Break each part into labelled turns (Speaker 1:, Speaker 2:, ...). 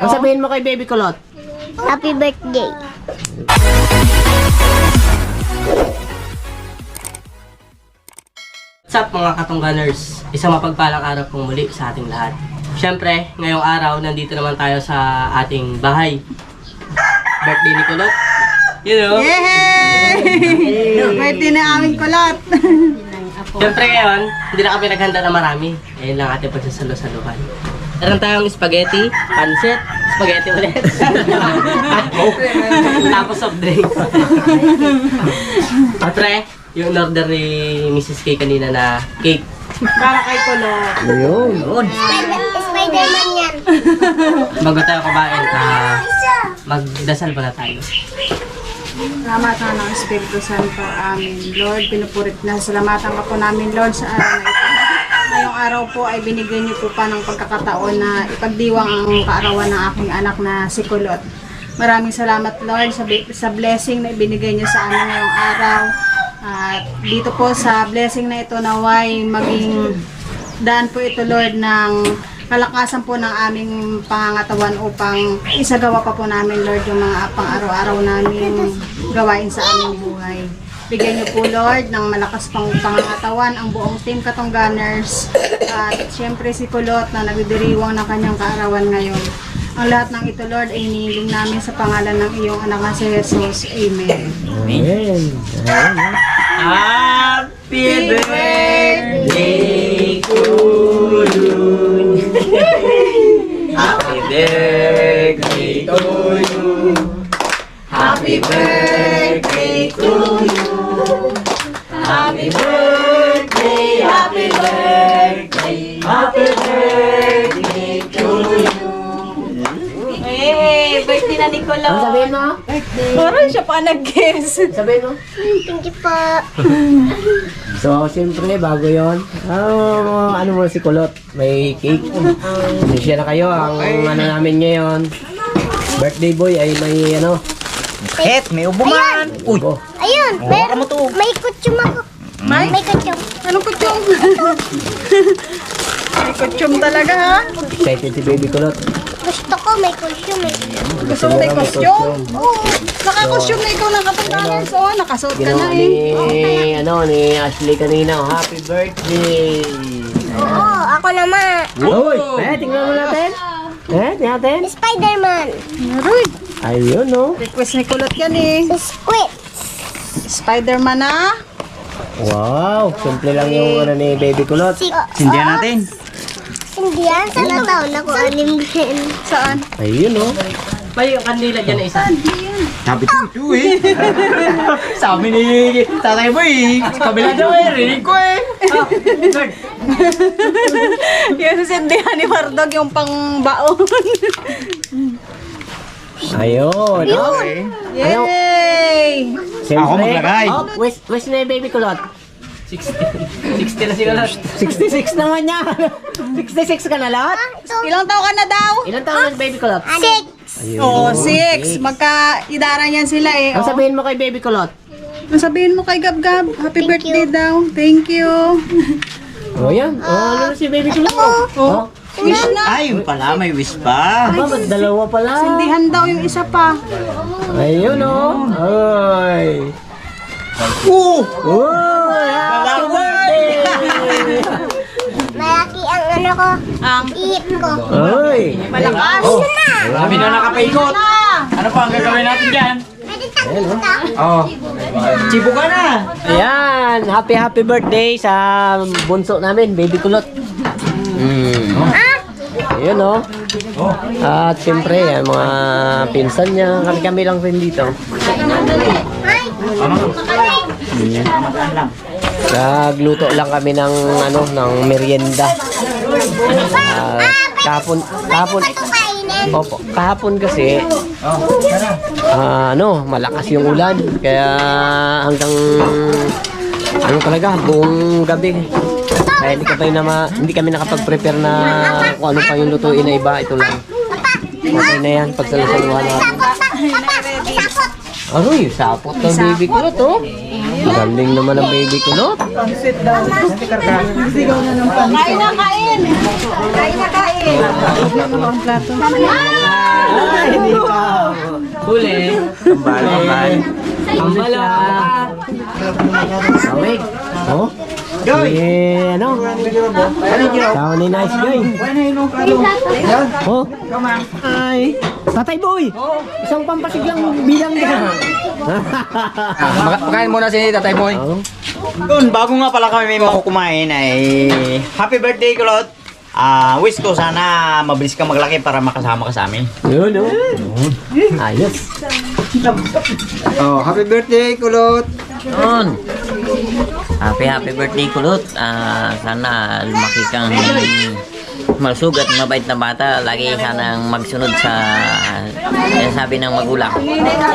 Speaker 1: Ang sabihin mo kay Baby Kulot?
Speaker 2: Happy birthday.
Speaker 1: What's up mga katungganers? Isang mapagpalang araw pong muli sa ating lahat. Siyempre, ngayong araw, nandito naman tayo sa ating bahay. Birthday ni Kulot. You know?
Speaker 3: Yay! Birthday na aming kulot.
Speaker 1: Siyempre ngayon, hindi na kami naghanda na marami. Ayun lang ating pagsasalo-saluhan. Meron tayong spaghetti, pancit, spaghetti ulit. Tapos soft drinks. At pre, yung order ni Mrs. K kanina na cake.
Speaker 3: Para kay kulot.
Speaker 1: Ayun. Yun.
Speaker 2: Spider-Man yan.
Speaker 1: Bago tayo kumain, ah, magdasal pa na tayo.
Speaker 3: Salamat na ng Espiritu Santo. Amin. Lord, pinupurit na. Salamatan ka po namin, Lord, sa araw na ito. Ngayong araw po ay binigyan niyo po pa ng pagkakataon na ipagdiwang ang kaarawan ng aking anak na si Kulot. Maraming salamat, Lord, sa, sa blessing na ibinigay niyo sa amin ngayong araw. At dito po sa blessing na ito naway maging daan po ito, Lord, ng kalakasan po ng aming pangangatawan upang isagawa pa po namin, Lord, yung mga pang-araw-araw namin gawain sa aming buhay. Bigyan niyo po, Lord, ng malakas pang pangangatawan ang buong team Katong Gunners at syempre si Kulot na nagdiriwang ng kanyang kaarawan ngayon. Ang lahat ng ito, Lord, ay iniling namin sa pangalan ng iyong anak na si Jesus. Amen.
Speaker 1: Amen. Happy birthday to you. Happy birthday to you. Happy birthday birthday
Speaker 3: Kulot.
Speaker 1: Ano sabihin mo?
Speaker 3: Parang siya pa nag-guess.
Speaker 1: Sabihin mo?
Speaker 2: Thank you po.
Speaker 1: So, siyempre, bago yon oh, ano mo si Kulot? May cake. Siya na kayo. Ang ano namin ngayon, birthday boy ay may ano,
Speaker 4: Het, may ubuman. Uy,
Speaker 1: oh,
Speaker 2: Ayun,
Speaker 4: baka mo to.
Speaker 2: may kutsum ako. May, may kutsum.
Speaker 3: Anong kutsum? May kutsum talaga ha?
Speaker 1: excited si baby Kulot.
Speaker 2: Gusto ko may kutsum eh.
Speaker 3: Gusto mo may costume?
Speaker 2: Oo.
Speaker 3: Naka-costume na ikaw ng katanganan. So, nakasuot ka
Speaker 1: Ginawa
Speaker 3: na
Speaker 1: ni,
Speaker 3: eh.
Speaker 1: ano, ni Ashley kanina. oh, Happy birthday!
Speaker 2: Oo, ako naman.
Speaker 1: Uy! Eh, tingnan mo natin. Eh, tingnan natin.
Speaker 2: Spider-Man.
Speaker 3: Aroy,
Speaker 1: Ayun, no?
Speaker 3: request ni Kulot yan eh.
Speaker 2: Squid.
Speaker 3: Spider-Man na.
Speaker 1: Wow! Simple lang yung ano ni baby Kulot.
Speaker 2: Si
Speaker 4: Sindihan natin.
Speaker 2: Hindi yan. Saan taon ako anim din?
Speaker 3: Saan?
Speaker 1: Ayun, no? May yung kandila dyan na isa.
Speaker 4: Sabi ko ito eh. Sabi ni tatay mo eh. Kabila daw eh. Rinig ko eh.
Speaker 3: Yung sindihan ni Mardog yung pang baon.
Speaker 1: Ayun, no?
Speaker 3: Yay!
Speaker 1: Siyempre.
Speaker 4: Ako maglagay.
Speaker 1: Oh, where's, where's na yung baby Kulot? 60. 60 na si Kulot. 66 naman niya. 66 ka na lahat?
Speaker 3: Ilang taon ka na daw?
Speaker 1: Ilan taon na si baby Kulot?
Speaker 2: Six.
Speaker 1: Ayun.
Speaker 3: Oo, oh, six. Magka-idaran yan sila eh.
Speaker 1: Ang
Speaker 3: Oh.
Speaker 1: sabihin mo kay baby Kulot?
Speaker 3: Ang sabihin mo kay Gab Gab, happy
Speaker 2: Thank
Speaker 3: birthday
Speaker 2: you.
Speaker 3: daw. Thank you.
Speaker 1: Oh, yan. Oh, ano na si baby Kulot?
Speaker 3: Oh, wish na.
Speaker 4: Ay, yung pala. May wish pa.
Speaker 1: Aba, ba't dalawa pala?
Speaker 3: Sindihan daw yung isa pa.
Speaker 1: Ayun, oh. Ay.
Speaker 4: Oo.
Speaker 1: Uy,
Speaker 2: ano ko.
Speaker 3: Ang
Speaker 2: Ihip ko.
Speaker 1: Ay.
Speaker 3: malakas.
Speaker 1: Oh,
Speaker 4: Kami na nakapaikot. Ano pa ang gagawin natin dyan?
Speaker 2: Pwede tayo ka.
Speaker 4: Oh. Chibo ka na.
Speaker 1: Ayan, happy happy birthday sa bunso namin, baby kulot. Mm. Ayun oh. At siyempre, yan, mga pinsan niya, kami kami lang rin dito.
Speaker 2: Ay.
Speaker 1: Nagluto lang kami ng ano, ng merienda. Ah, kahapon, kahapon, opo, kahapon kasi, ah, ano, malakas yung ulan. Kaya hanggang, ano talaga, buong gabi. Kaya hindi kami, na ma, hindi kami nakapag-prepare na kung ano pa yung lutuin na iba. Ito lang. Okay na yan, pagsalusaluhan natin.
Speaker 2: Pa. Papa. Sapot.
Speaker 1: Ng baby kulot, oh. Galing naman ang baby kulot.
Speaker 3: Kain na kain. Kain na kain. Ang plato.
Speaker 1: Hindi ka. Huli.
Speaker 4: Kambal, kambal.
Speaker 1: Kambal ah. Awig. Oh. Eh, ano? Tao ni nice guy. Oh. Ay. Tatay boy. Isang pampasig lang bilang niya.
Speaker 4: Pakain muna si Tatay Boy.
Speaker 1: Oh.
Speaker 4: Yun, bago nga pala kami may makukumain ay happy birthday, Kulot. Ah, wish ko sana mabilis ka maglaki para makasama ka sa amin.
Speaker 1: Yun, oh. Ayos.
Speaker 4: Oh, happy birthday, Kulot.
Speaker 5: Yun. Happy happy birthday kulot. Ah, sana lumaki kang malusog at mabait na bata. Lagi sanang magsunod sa uh, sabi ng magulang.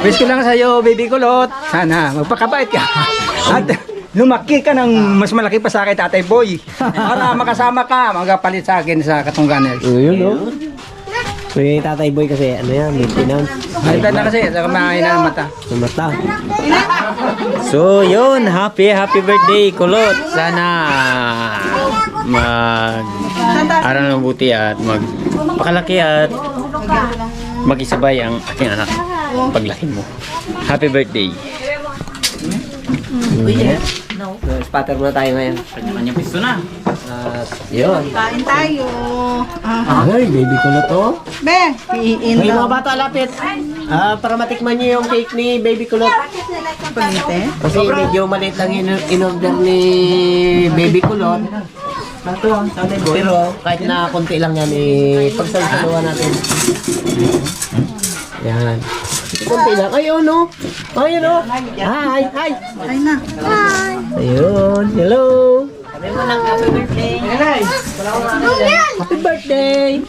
Speaker 6: Wish ko lang sa'yo, baby kulot. Sana magpakabait ka. At lumaki ka ng mas malaki pa sa akin, tatay boy. Para makasama ka, magapalit sa akin sa Katungganes.
Speaker 1: Yun, oh. So, yung tatay boy kasi, ano yan, maintenance.
Speaker 6: Halitan na kasi, sa kumain na ng mata.
Speaker 5: So, yun. Happy happy birthday kulot. Sana mag aral ng buti at magpakalaki at mag-isabay ang aking anak paglaki mo. Happy birthday.
Speaker 1: So, spatter muna tayo ngayon.
Speaker 5: Kanya-kanya pisto na.
Speaker 1: At, yun.
Speaker 3: Kain tayo. Ah,
Speaker 1: Ay, baby ko na to.
Speaker 3: be, iin
Speaker 1: May mga bata lapit. Ah, para matikman niyo yung cake ni Baby Kulot.
Speaker 3: Panite.
Speaker 1: Kasi medyo maliit lang in- in-order ni Baby Kulot. Pero kahit na konti lang yan, eh, pagsalsaluhan natin. Yan. Konti lang. Ayun, no? Ayun, no? Hi, hi.
Speaker 3: Ay na.
Speaker 1: Ayun, hello. Happy birthday!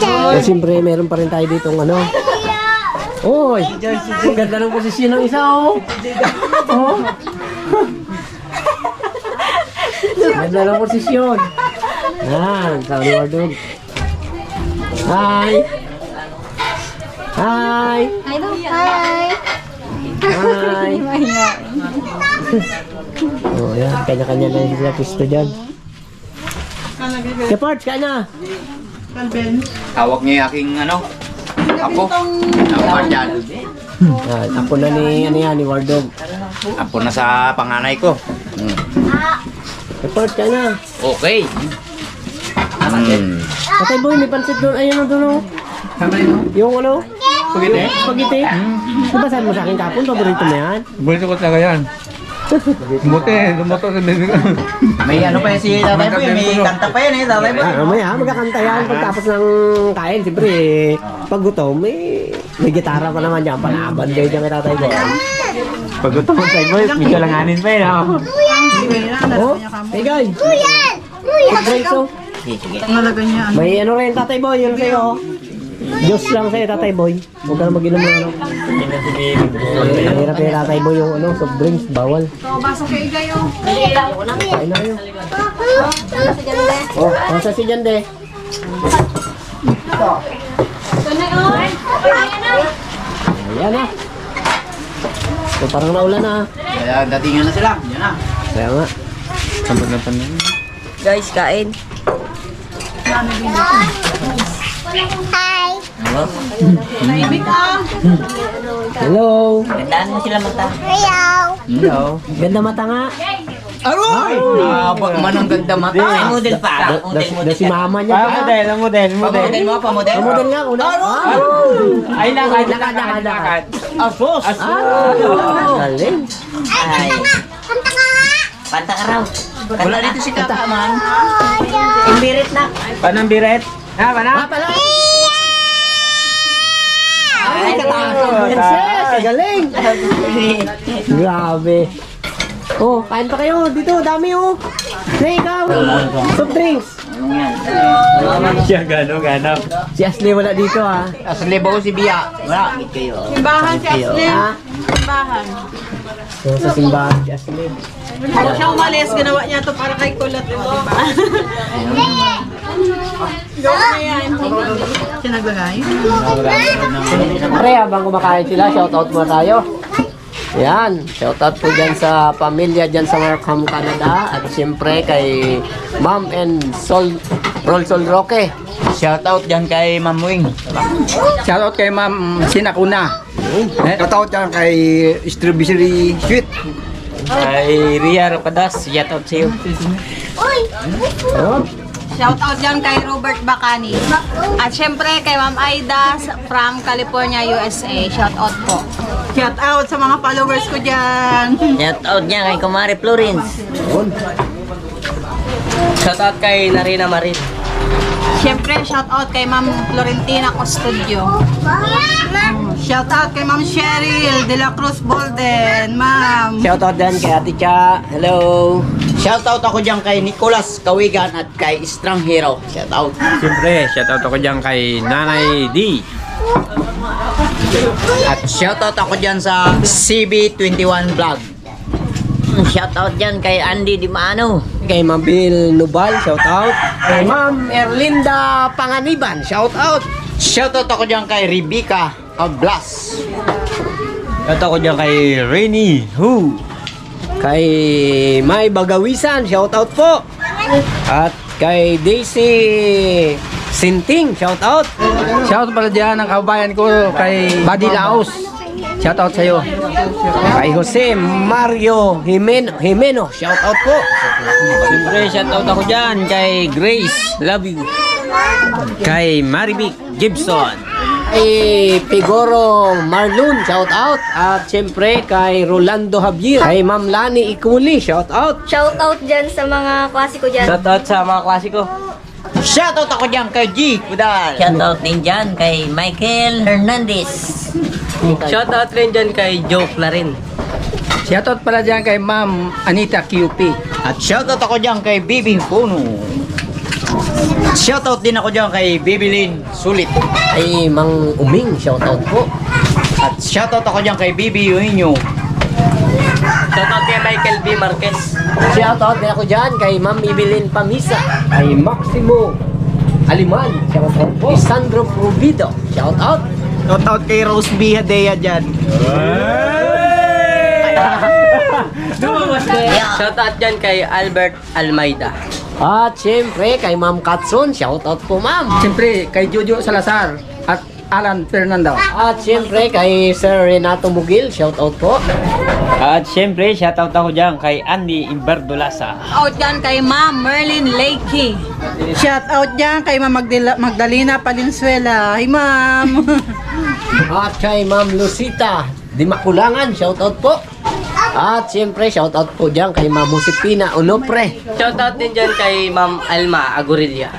Speaker 1: Eh, siyempre, meron pa rin tayo ditong ano. Oy! Ang ganda ng posisyon ng isa, oh! Oh! ganda ng posisyon. Yan, sabi ni Wardog. Hi! Hi!
Speaker 2: Hi.
Speaker 1: Hi! oh, yan. Kanya-kanya na yung sila pisto dyan. Kapart, kaya na!
Speaker 4: Tawag niya yung aking ano, apo. Tawag dyan.
Speaker 1: Yan, ako na ni, ano yan, ni Wardog.
Speaker 4: Apo na sa panganay ko. Hmm.
Speaker 1: Kapart, kaya na!
Speaker 4: Okay. Hmm.
Speaker 1: Patay boy, may pansit doon. Ayun o doon o. Yung ano? Spaghetti? Spaghetti? Diba sabi mo sa akin kapon, paborito mo yan?
Speaker 6: Bulito ko talaga yan. Buti, lumoto sa baby ko.
Speaker 4: May ano pa yan si Tatay Boy, may kanta pa yan eh, Tatay Boy.
Speaker 1: Ah, mamaya, magkakanta yan pagtapos ng kain. Siyempre, eh, pag gutom, may, may gitara pa naman dyan. Panaban kayo dyan kay tatay ko.
Speaker 6: Pag gusto mo sa boy, medyo langanin pa yun. ah.
Speaker 3: Sige na,
Speaker 1: Oh, hey guys.
Speaker 2: Kuyan. Kuyan.
Speaker 1: Drinks oh.
Speaker 5: Sige, sige.
Speaker 3: Ano.
Speaker 1: May ano rin tatay boy, yun sa'yo. Oh. Diyos lang sa'yo tatay boy. Huwag ka na mag-inom ng ano. Eh, Mahirap yung tatay boy yung ano, soft drinks, bawal.
Speaker 3: So, baso kay Gayo.
Speaker 1: Kain na kayo. Oh, nasa si Jande. Ayan na. So, parang naulan na.
Speaker 4: Kaya datingan na sila. Yan na.
Speaker 1: Kaya nga.
Speaker 7: Guys, kain.
Speaker 2: Hi.
Speaker 3: Tahimik ah.
Speaker 1: Hello.
Speaker 5: Gandaan mo sila mata.
Speaker 2: Ayaw.
Speaker 1: Hello. Ganda mata nga.
Speaker 4: Aroy! Aba man ang ganda mata.
Speaker 5: Ay, model pa.
Speaker 1: Da, da si mama niya.
Speaker 6: Ah, model, ang model, model.
Speaker 4: Pamodel mo, pamodel.
Speaker 1: Ang model nga, una. Ah,
Speaker 6: Ay, lakad,
Speaker 1: lakad, lakad, lakad.
Speaker 4: Asos!
Speaker 1: Ah, galing.
Speaker 5: Ay,
Speaker 2: Kanta ka nga.
Speaker 5: panta ka raw.
Speaker 4: Wala dito si Kaka man.
Speaker 5: Imbirit na.
Speaker 6: Panang biret. Ha, pana?
Speaker 1: Ah, pala.
Speaker 5: Ay,
Speaker 1: Princess, galing. Grabe. Oh, kain pa kayo. Dito, dami oh. Na ikaw. Soft drinks.
Speaker 6: Siya, gano, gano.
Speaker 1: Si Ashley wala dito ah.
Speaker 4: Asli ba si Bia? Wala.
Speaker 3: Simbahan si Aslim.
Speaker 1: Ha?
Speaker 3: Simbahan.
Speaker 1: So, sa simbahan si Ashley.
Speaker 3: Bago siya umalis, ginawa niya to para kay Kulot. Diba? Gawa na yan. Siya naglagay.
Speaker 1: Pre, habang kumakain sila, shoutout mo tayo. Yan, shoutout po dyan sa pamilya dyan sa Markham, Canada. At siyempre kay Ma'am and Sol Rolsol Roque.
Speaker 4: Shoutout dyan kay Ma'am Wing.
Speaker 6: Shoutout kay Ma'am Sinakuna. Eh, Shoutout yan kay Strawberry Sweet.
Speaker 5: Kay Ria Rapadas, shout out sa'yo.
Speaker 3: Shout out dyan kay Robert Bacani. At syempre kay Ma'am Aida from California, USA. Shout out po. Shout out sa mga followers ko dyan.
Speaker 5: Shout out niya kay Kumari Florence.
Speaker 1: Shoutout kay Narina Marin.
Speaker 3: Syempre, shout out kay Ma'am Florentina Custodio. Shout out kay Ma'am Cheryl De La Cruz Bolden. Ma'am.
Speaker 1: Shoutout din kay Ate Cha. Hello.
Speaker 4: Shoutout ako dyan kay Nicolas Kawigan at kay Strong Hero. Shoutout.
Speaker 7: Siyempre, shoutout ako dyan kay Nanay D.
Speaker 4: At shoutout ako dyan sa CB21 Vlog.
Speaker 5: Shout out dyan kay Andy Dimano.
Speaker 1: Kay Ma'am Bill Nubal, shoutout. Kay Ma'am Erlinda Panganiban, shoutout.
Speaker 4: Shoutout ako dyan kay Rebecca Kablas.
Speaker 7: Shoutout ako dyan kay Rainy Who.
Speaker 1: Kay May Bagawisan, shoutout po. At kay Daisy Sinting, shoutout.
Speaker 6: Shoutout pala dyan ang kababayan ko kay Buddy Laos. Shoutout sa'yo.
Speaker 1: Kay Jose Mario Jimeno, Jimeno shoutout po.
Speaker 7: Siyempre, shoutout ako dyan kay Grace. Love you. Kay Maribik Gibson.
Speaker 1: Kay Pigoro Marlon, shoutout. At siyempre kay Rolando Javier. Kay Ma'am Lani Ikuli, shoutout.
Speaker 2: Shoutout dyan sa mga klase ko dyan.
Speaker 1: Shoutout sa mga klasiko.
Speaker 4: Shoutout ako dyan kay G. Kudal.
Speaker 5: Shout out din dyan kay Michael Hernandez.
Speaker 1: Shoutout rin dyan kay Joe Clarin.
Speaker 6: Shoutout pala dyan kay Ma'am Anita QP.
Speaker 4: At shoutout ako dyan kay Bibi Puno. Shoutout din ako dyan kay Bibilin Sulit.
Speaker 1: Ay Mang Uming, shoutout po.
Speaker 4: At shoutout ako dyan kay Bibi Eugenio.
Speaker 1: Shoutout kay Michael B. Marquez. Shoutout din ako dyan kay Ma'am Ibilin Pamisa. Kay Maximo Aliman. Shoutout po. Kay Sandro Provido. Shoutout.
Speaker 4: Shoutout kay Rose B. Hadea dyan.
Speaker 1: Shoutout dyan kay Albert Almeida. At syempre kay Ma'am Katsun. Shoutout po Ma'am.
Speaker 6: Siyempre kay Jojo Salazar at Alan Fernando.
Speaker 1: At syempre kay Sir Renato Mugil. Shoutout po.
Speaker 7: At siyempre, shoutout ako dyan kay Andy Imberdolasa.
Speaker 3: Out dyan kay Ma'am Merlin Lakey. Shout out dyan kay Ma'am Magdala- Magdalena Palinsuela. Hi Ma'am.
Speaker 1: At kay Ma'am Lucita Dimakulangan, shoutout po. At siyempre, shoutout po dyan kay Ma'am Josepina Onopre.
Speaker 8: Shoutout din dyan kay Ma'am Alma Agurilla.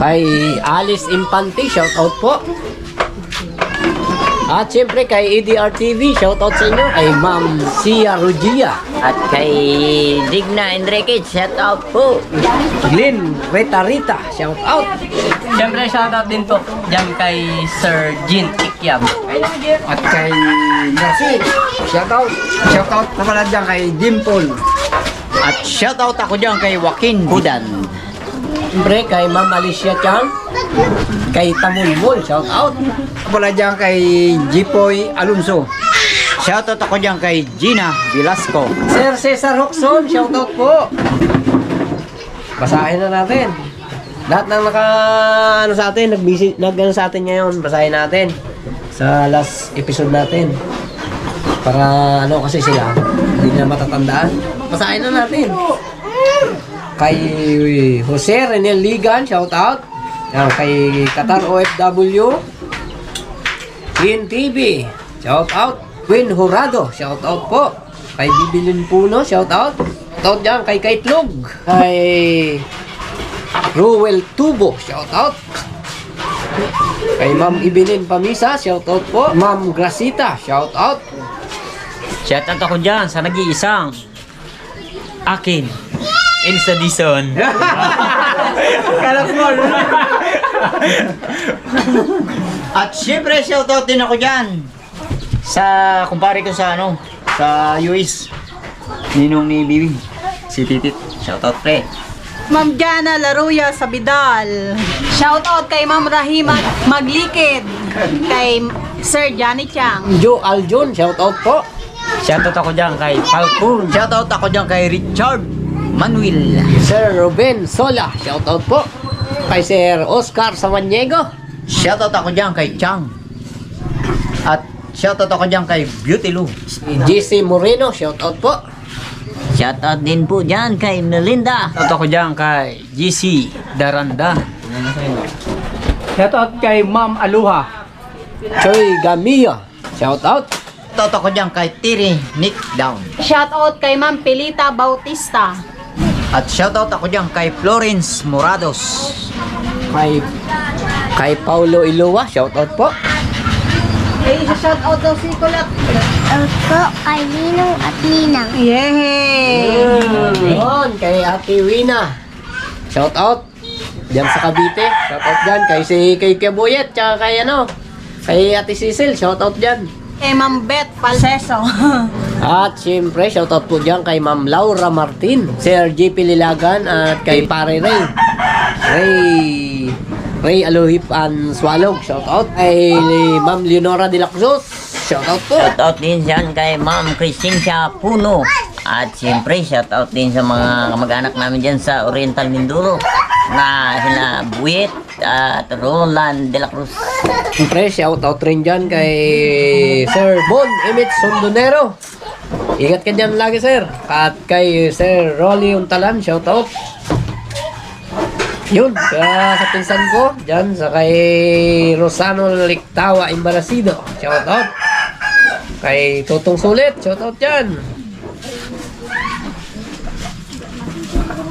Speaker 1: Kay Alice Infante, shoutout po. At siyempre kay EDR TV, shoutout sa inyo. Kay Ma'am Sia Rugia.
Speaker 5: At kay Digna Enriquez, shout out po.
Speaker 1: Glenn Rita Rita, shoutout.
Speaker 8: Siyempre, shoutout din po dyan kay Sir Jean Ikyab.
Speaker 6: At kay Mercy. Shoutout. Shoutout na pala dyan kay Dimple.
Speaker 4: At shoutout ako dyan kay Joaquin Budan.
Speaker 1: Siyempre kay Ma'am Alicia Chang. Kay Tamulmul, shoutout.
Speaker 6: Pala dyan kay Jipoy Alonso.
Speaker 4: Shoutout ako dyan kay Gina Velasco.
Speaker 1: Sir Cesar Hoxon, shoutout po. Basahin na natin. Lahat ng naka ano sa atin, nag nag ano sa atin ngayon, basahin natin sa last episode natin. Para ano kasi sila, hindi na matatandaan. Basahin na natin. Kay Jose Renel Ligan, shoutout. Yan, kay Qatar OFW. Queen TV, shoutout. Queen Horado, shoutout po. Kay Bibilin Puno, shoutout. Shoutout dyan kay Kaitlog. Kay Ruel Tubo, shoutout. Kay Ma'am Ibilin Pamisa, shoutout po. Ma'am Gracita, shoutout.
Speaker 7: Shoutout ako dyan sa nag-iisang akin. Elsa Dison.
Speaker 4: At syempre shoutout din ako dyan. Sa kumpare ko sa ano, sa US. Ninong ni Bibi. Si Titit. Shoutout pre.
Speaker 3: Ma'am Jana Laruya Sabidal. Shout out kay Ma'am Rahima Maglikid. Kay Sir Johnny Chang.
Speaker 1: Joe Aljon, shoutout po.
Speaker 7: Shoutout ako dyan kay Falcon.
Speaker 4: Shoutout ako dyan kay Richard Manuel.
Speaker 1: Sir Ruben Sola, shoutout po. kay Sir Oscar Samaniego.
Speaker 4: Shoutout ako dyan kay Chang. At shoutout ako dyan kay Beauty Lou.
Speaker 1: GC Moreno, shout out po.
Speaker 5: Shoutout din po dyan kay Melinda.
Speaker 7: Shoutout ako dyan kay GC Daranda.
Speaker 6: Shout out kay Ma'am Aluha.
Speaker 1: Choy Gamia, shout out.
Speaker 4: Shoutout ako dyan kay Tiri Nick Down.
Speaker 3: Shoutout kay Ma'am Pilita Bautista.
Speaker 4: At shoutout ako dyan kay Florence Morados.
Speaker 1: Kay kay Paulo Ilua, shout out po.
Speaker 3: Hey, shoutout daw si Kulot.
Speaker 2: Out po kay Ninong at Ninang.
Speaker 3: Yay!
Speaker 1: Yun, kay Ate Wina. Shout out. Diyan sa Cavite. Shout out diyan kay si kay Kebuyet, tsaka kay ano, kay Ate Cecil, shout out diyan.
Speaker 3: Kay Ma'am Beth Palseso.
Speaker 1: At siyempre, shoutout po dyan kay Ma'am Laura Martin, Sir JP Lilagan, at kay Pare Ray. Ray, Ray Alohip and Swalog, shoutout. Kay Ma'am Leonora de la Cruz, shoutout po.
Speaker 5: Shoutout din dyan kay Ma'am Crescencia Puno. At siyempre, shoutout din sa mga kamag-anak namin dyan sa Oriental Mindoro na sina Buwit at Roland de la Cruz.
Speaker 1: Siyempre, shoutout rin dyan kay Sir Bon Emit Sondonero. Ingat ka dyan lagi, sir. At kay Sir Rolly Untalan, shoutout. Yun, kaya sa pinsan ko, dyan sa kay Rosano Liktawa Imbarasido, shoutout. Kay Tutong Sulit, shoutout dyan.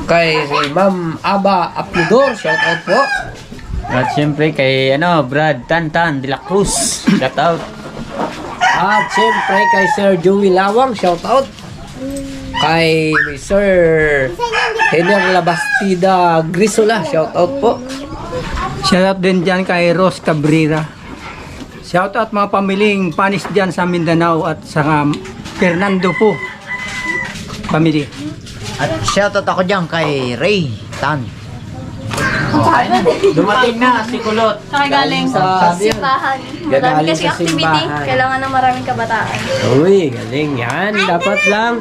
Speaker 1: Kay si Ma'am Aba Apludor, shoutout po.
Speaker 7: At siyempre kay ano, Brad Tantan de la Cruz. Shoutout.
Speaker 1: At siyempre kay Sir Joey Lawang, shout out. Kay Sir Hener Labastida Grisola, shout out po.
Speaker 6: Shout out din dyan kay Ros Cabrera. Shout out mga pamiling panis dyan sa Mindanao at sa um, Fernando po. Family.
Speaker 4: At shoutout ako dyan kay Ray Tan.
Speaker 7: Dumating na si Kulot.
Speaker 3: Saka galing.
Speaker 1: Sa
Speaker 9: Simbahan. Marami kasi
Speaker 1: sa
Speaker 9: activity.
Speaker 1: simbahan.
Speaker 9: Kailangan ng maraming kabataan.
Speaker 1: Uy, galing yan. Dapat lang.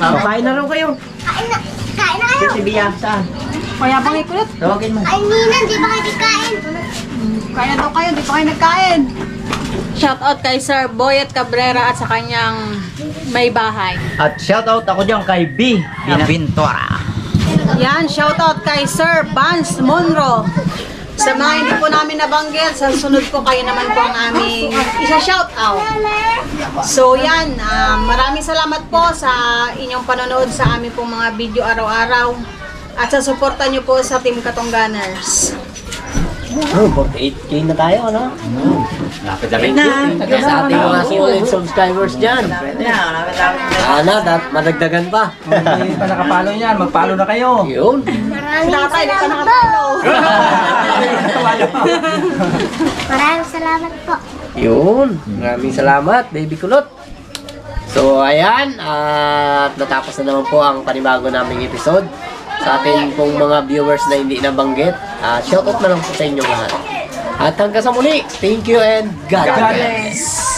Speaker 1: Kain na rin kayo.
Speaker 2: Kain na, kain na kayo.
Speaker 4: Si Bia, saan?
Speaker 3: Kaya bang ikulot?
Speaker 4: Tawagin mo.
Speaker 2: Ay, Ninang, di ba kayo kain?
Speaker 3: Kaya daw kayo, di pa kayo nagkain. Shoutout kay Sir Boyet Cabrera at sa kanyang may bahay.
Speaker 4: At shoutout ako dyan kay B. Binabintora.
Speaker 3: Yan, shoutout kay Sir Vance Monro. Sa mga hindi po namin nabanggit, sa sunod po kayo naman po ang aming isa shoutout. So yan, ah, maraming salamat po sa inyong panonood sa aming pong mga video araw-araw at sa suporta nyo po sa Team Katongganers.
Speaker 1: Oh, 48k na tayo, ano?
Speaker 4: Lapit-lapit na.
Speaker 1: Sa ating mga solid subscribers dyan. Sana, dat madagdagan pa.
Speaker 6: Hindi pa nakapalo yan, magpalo na kayo.
Speaker 1: Yun.
Speaker 2: Maraming
Speaker 3: Tatay, di pa
Speaker 2: salamat po.
Speaker 3: nakapalo.
Speaker 2: Maraming salamat po.
Speaker 1: Yun. Maraming salamat, baby kulot. So, ayan. At natapos na naman po ang panibago naming episode. Sa ating pong mga viewers na hindi nabanggit. Uh, shoutout na lang po sa inyong lahat. At hanggang sa muli, thank you and God, bless.